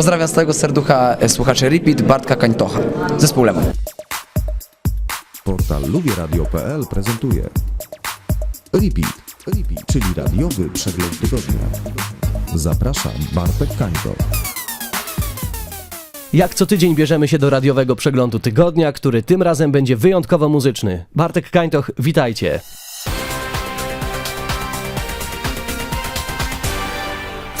Pozdrawiam z całego serducha e, słuchaczy Repeat Bartka Kańtocha, zespół Lemon. Portal lubieradio.pl prezentuje Repeat, Repeat, czyli radiowy przegląd tygodnia. Zapraszam Bartek Kańto. Jak co tydzień bierzemy się do radiowego przeglądu tygodnia, który tym razem będzie wyjątkowo muzyczny. Bartek Kańtoch, witajcie.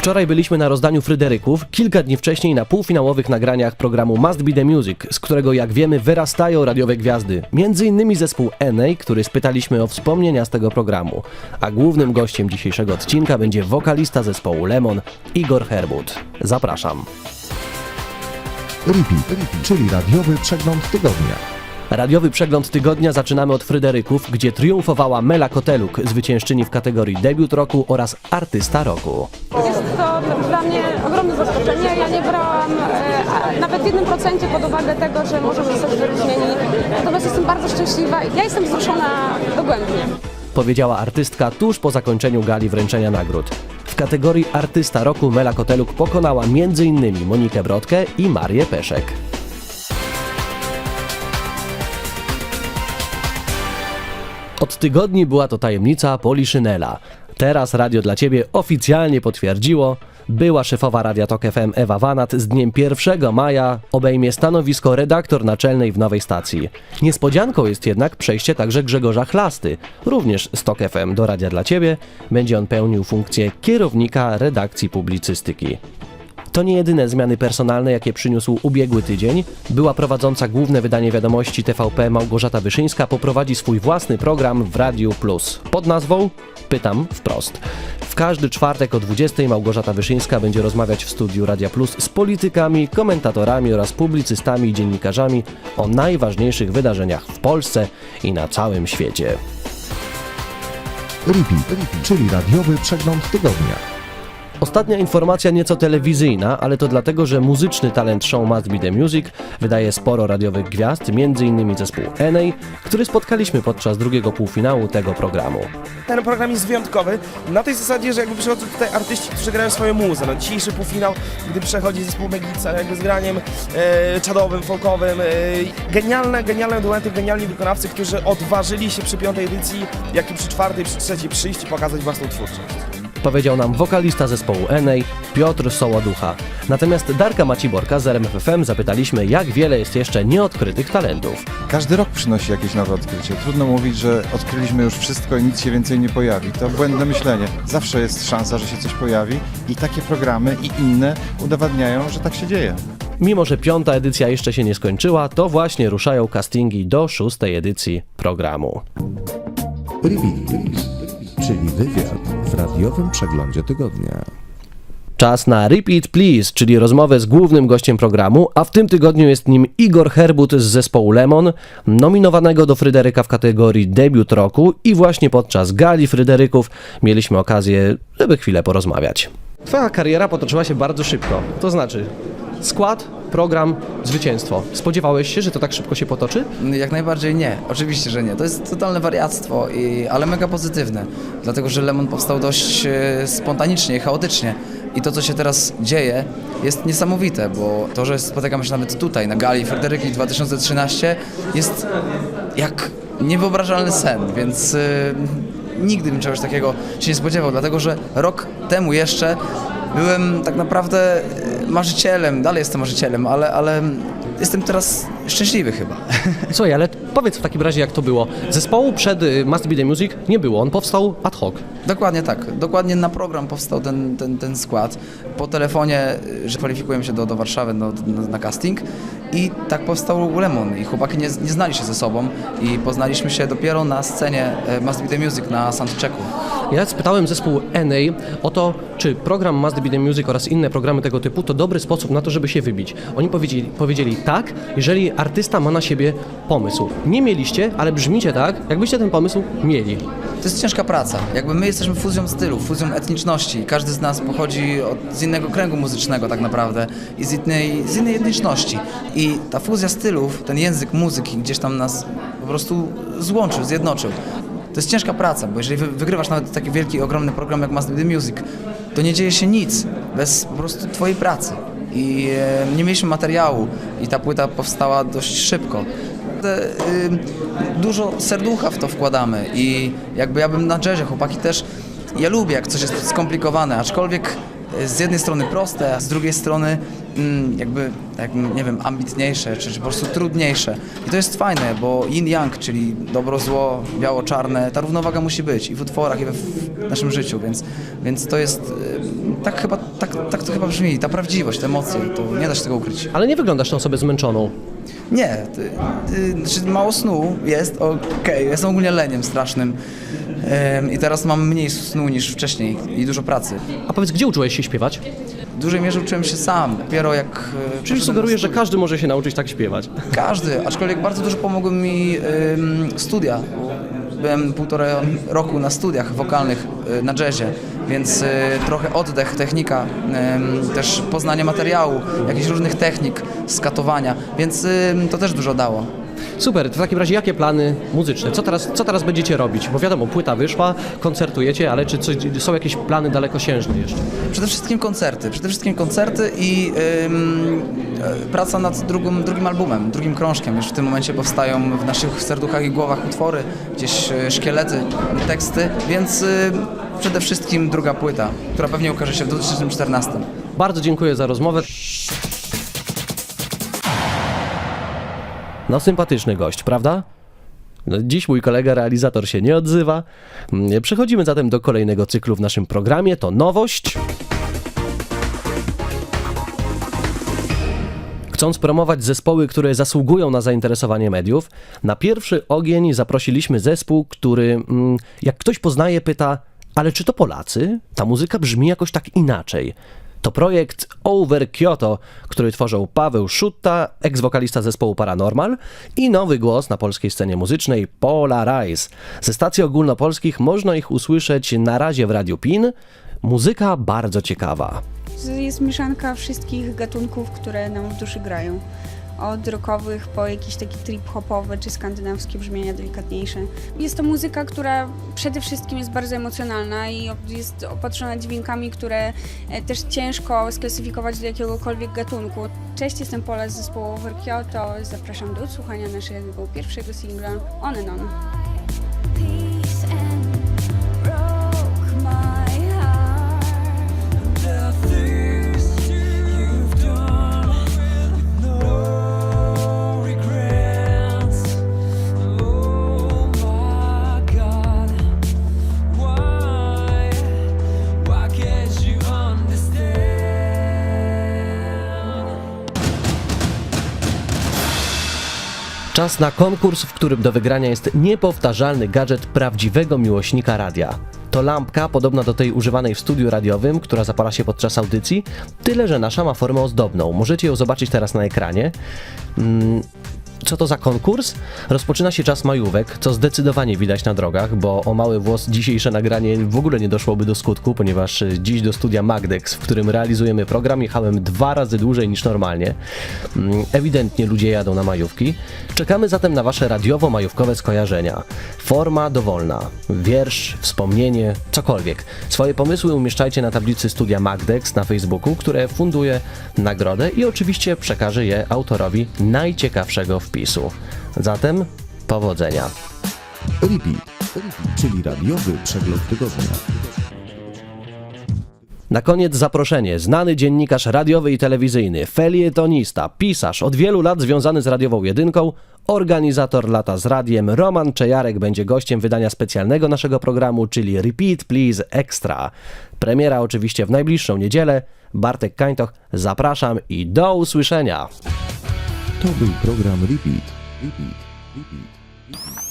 Wczoraj byliśmy na rozdaniu Fryderyków, kilka dni wcześniej na półfinałowych nagraniach programu Must Be The Music, z którego jak wiemy wyrastają radiowe gwiazdy. Między innymi zespół NA, który spytaliśmy o wspomnienia z tego programu. A głównym gościem dzisiejszego odcinka będzie wokalista zespołu Lemon, Igor Herbut. Zapraszam. Repeat, Repeat, czyli radiowy przegląd tygodnia. Radiowy przegląd tygodnia zaczynamy od Fryderyków, gdzie triumfowała Mela Koteluk, zwyciężczyni w kategorii debiut roku oraz artysta roku. Dla mnie ogromne zaskoczenie. Ja nie brałam e, nawet w jednym procencie pod uwagę tego, że możemy zostać wyróżnieni. Natomiast jestem bardzo szczęśliwa i ja jestem wzruszona dogłębnie. Powiedziała artystka tuż po zakończeniu gali wręczenia nagród. W kategorii artysta roku Mela Koteluk pokonała m.in. Monikę Brodkę i Marię Peszek. Od tygodni była to tajemnica Poliszynela. Teraz radio dla Ciebie oficjalnie potwierdziło, była szefowa Radia Tok FM Ewa Wanat z dniem 1 maja obejmie stanowisko redaktor naczelnej w nowej stacji. Niespodzianką jest jednak przejście także Grzegorza Chlasty, również z Tok FM do Radia dla Ciebie. Będzie on pełnił funkcję kierownika redakcji publicystyki. To nie jedyne zmiany personalne, jakie przyniósł ubiegły tydzień. Była prowadząca główne wydanie wiadomości TVP Małgorzata Wyszyńska poprowadzi swój własny program w Radiu Plus pod nazwą Pytam wprost. W każdy czwartek o 20 Małgorzata Wyszyńska będzie rozmawiać w studiu Radia Plus z politykami, komentatorami oraz publicystami i dziennikarzami o najważniejszych wydarzeniach w Polsce i na całym świecie. Repeat, czyli radiowy przegląd tygodnia. Ostatnia informacja nieco telewizyjna, ale to dlatego, że muzyczny talent show Must Be The Music wydaje sporo radiowych gwiazd, m.in. zespół NA, który spotkaliśmy podczas drugiego półfinału tego programu. Ten program jest wyjątkowy na tej zasadzie, że jakby przychodzą tutaj artyści, którzy grają swoją muzę. No, dzisiejszy półfinał, gdy przechodzi zespół Megica jakby z graniem e, czadowym, folkowym. E, genialne, genialne duety, genialni wykonawcy, którzy odważyli się przy piątej edycji, jak i przy czwartej, przy trzeciej przyjść i pokazać własną twórczość. Powiedział nam wokalista zespołu NA Piotr Sołoducha. Natomiast Darka Maciborka z RMFFM zapytaliśmy, jak wiele jest jeszcze nieodkrytych talentów. Każdy rok przynosi jakieś nowe odkrycie. Trudno mówić, że odkryliśmy już wszystko i nic się więcej nie pojawi. To błędne myślenie. Zawsze jest szansa, że się coś pojawi i takie programy i inne udowadniają, że tak się dzieje. Mimo, że piąta edycja jeszcze się nie skończyła, to właśnie ruszają castingi do szóstej edycji programu. Czyli wywiad w radiowym przeglądzie tygodnia. Czas na Repeat Please, czyli rozmowę z głównym gościem programu, a w tym tygodniu jest nim Igor Herbut z zespołu Lemon, nominowanego do Fryderyka w kategorii debiut roku i właśnie podczas gali Fryderyków mieliśmy okazję, żeby chwilę porozmawiać. Twoja kariera potoczyła się bardzo szybko, to znaczy skład, program, zwycięstwo. Spodziewałeś się, że to tak szybko się potoczy? Jak najbardziej nie, oczywiście, że nie. To jest totalne wariactwo, i, ale mega pozytywne, dlatego że Lemon powstał dość e, spontanicznie chaotycznie. I to, co się teraz dzieje, jest niesamowite, bo to, że spotykamy się nawet tutaj, na gali Fryderyki 2013, jest jak niewyobrażalny sen, więc e, nigdy bym czegoś takiego się nie spodziewał, dlatego że rok temu jeszcze byłem tak naprawdę marzycielem, dalej jestem marzycielem, ale, ale jestem teraz szczęśliwy chyba. Słuchaj, ale powiedz w takim razie, jak to było. Zespołu przed y, Must Be The Music nie było, on powstał ad hoc. Dokładnie tak. Dokładnie na program powstał ten, ten, ten skład. Po telefonie, y, że kwalifikujemy się do, do Warszawy do, na, na casting i tak powstał Lemon. I chłopaki nie, nie znali się ze sobą i poznaliśmy się dopiero na scenie e, Must Be The Music na soundchecku. Ja spytałem zespół NA o to, czy program Must Be The Music oraz inne programy tego typu to dobry sposób na to, żeby się wybić. Oni powiedzieli, powiedzieli tak, jeżeli artysta ma na siebie pomysł. Nie mieliście, ale brzmicie tak, jakbyście ten pomysł mieli. To jest ciężka praca. Jakby my jesteśmy fuzją stylu, fuzją etniczności. Każdy z nas pochodzi od, z innego kręgu muzycznego tak naprawdę i z innej, z innej etniczności. I ta fuzja stylów, ten język muzyki gdzieś tam nas po prostu złączył, zjednoczył. To jest ciężka praca, bo jeżeli wy, wygrywasz nawet taki wielki, ogromny program jak Must Be The Music, to nie dzieje się nic bez po prostu twojej pracy. i e, nie mieliśmy materiału i ta płyta powstała dość szybko. Te, y, dużo serducha w to wkładamy i jakby ja bym na jazzie, chłopaki też, ja lubię jak coś jest skomplikowane, aczkolwiek z jednej strony proste, a z drugiej strony mm, jakby, jak, nie wiem, ambitniejsze, czy, czy po prostu trudniejsze. I to jest fajne, bo yin-yang, czyli dobro-zło, biało-czarne, ta równowaga musi być i w utworach, i we, w naszym życiu, więc, więc to jest, y, tak chyba, tak, tak to chyba brzmi, ta prawdziwość, te emocje, to nie da się tego ukryć. Ale nie wyglądasz na osobę zmęczoną. Nie, ty, ty, znaczy mało snu jest, okej, jestem ogólnie leniem strasznym i teraz mam mniej snu niż wcześniej i dużo pracy. A powiedz, gdzie uczyłeś się śpiewać? W dużej mierze uczyłem się sam, dopiero jak... e, Czyli sugerujesz, że każdy może się nauczyć tak śpiewać. Każdy, aczkolwiek bardzo dużo pomogły mi studia. Byłem półtora roku na studiach wokalnych e, na jazzie, więc e, trochę oddech, technika, też poznanie materiału, jakichś różnych technik, skatowania, więc to też dużo dało. Super, to w takim razie jakie plany muzyczne? Co teraz, co teraz będziecie robić? Bo wiadomo, płyta wyszła, koncertujecie, ale czy coś, są jakieś plany dalekosiężne jeszcze? Przede wszystkim koncerty, przede wszystkim koncerty i ym, e, praca nad drugim, drugim albumem, drugim krążkiem. Już w tym momencie powstają w naszych serduchach i głowach utwory, gdzieś e, szkielety, teksty, więc y, przede wszystkim druga płyta, która pewnie ukaże się w 2014. Bardzo dziękuję za rozmowę. No sympatyczny gość, prawda? No, dziś mój kolega realizator się nie odzywa. Mm, Przechodzimy zatem do kolejnego cyklu w naszym programie. To nowość. Chcąc promować zespoły, które zasługują na zainteresowanie mediów, na pierwszy ogień zaprosiliśmy zespół, który, mm, jak ktoś poznaje, pyta: Ale czy to Polacy? Ta muzyka brzmi jakoś tak inaczej. To projekt Over Kyoto, który tworzą Paweł Szutta, eks-wokalista zespołu Paranormal i nowy głos na polskiej scenie muzycznej Pola Rise. Ze stacji ogólnopolskich można ich usłyszeć na razie w Radiu PIN. Muzyka bardzo ciekawa. Jest mieszanka wszystkich gatunków, które nam w duszy grają. Od rockowych po jakieś takie trip-hopowe czy skandynawskie brzmienia delikatniejsze. Jest to muzyka, która przede wszystkim jest bardzo emocjonalna i jest opatrzona dźwiękami, które e, też ciężko sklasyfikować do jakiegokolwiek gatunku. Cześć, jestem Pola z zespołu Over Kyoto. Zapraszam do odsłuchania naszego pierwszego singla On and On. Czas na konkurs, w którym do wygrania jest niepowtarzalny gadżet prawdziwego miłośnika radia. To lampka podobna do tej używanej w studiu radiowym, która zapala się podczas audycji, tyle że nasza ma formę ozdobną. Możecie ją zobaczyć teraz na ekranie. Co to za konkurs? Rozpoczyna się czas majówek, co zdecydowanie widać na drogach, bo o mały włos dzisiejsze nagranie w ogóle nie doszłoby do skutku, ponieważ dziś do studia Magdex, w którym realizujemy program, jechałem dwa razy dłużej niż normalnie. Mm, Ewidentnie ludzie jadą na majówki. Czekamy zatem na Wasze radiowo-majówkowe skojarzenia. Forma dowolna, wiersz, wspomnienie, cokolwiek. Swoje pomysły umieszczajcie na tablicy studia Magdex na Facebooku, które funduje nagrodę i oczywiście przekaże je autorowi najciekawszego wpisu. Zatem powodzenia. Repeat, czyli radiowy przegląd tygodnia. Na koniec zaproszenie. Znany dziennikarz radiowy i telewizyjny, felietonista, pisarz, od wielu lat związany z radiową jedynką, organizator lata z radiem, Roman Czejarek będzie gościem wydania specjalnego naszego programu, czyli Repeat Please Extra. Premiera oczywiście w najbliższą niedzielę. Bartek Kańtoch, zapraszam i do usłyszenia. To był program Repeat. Repeat. Repeat. Repeat.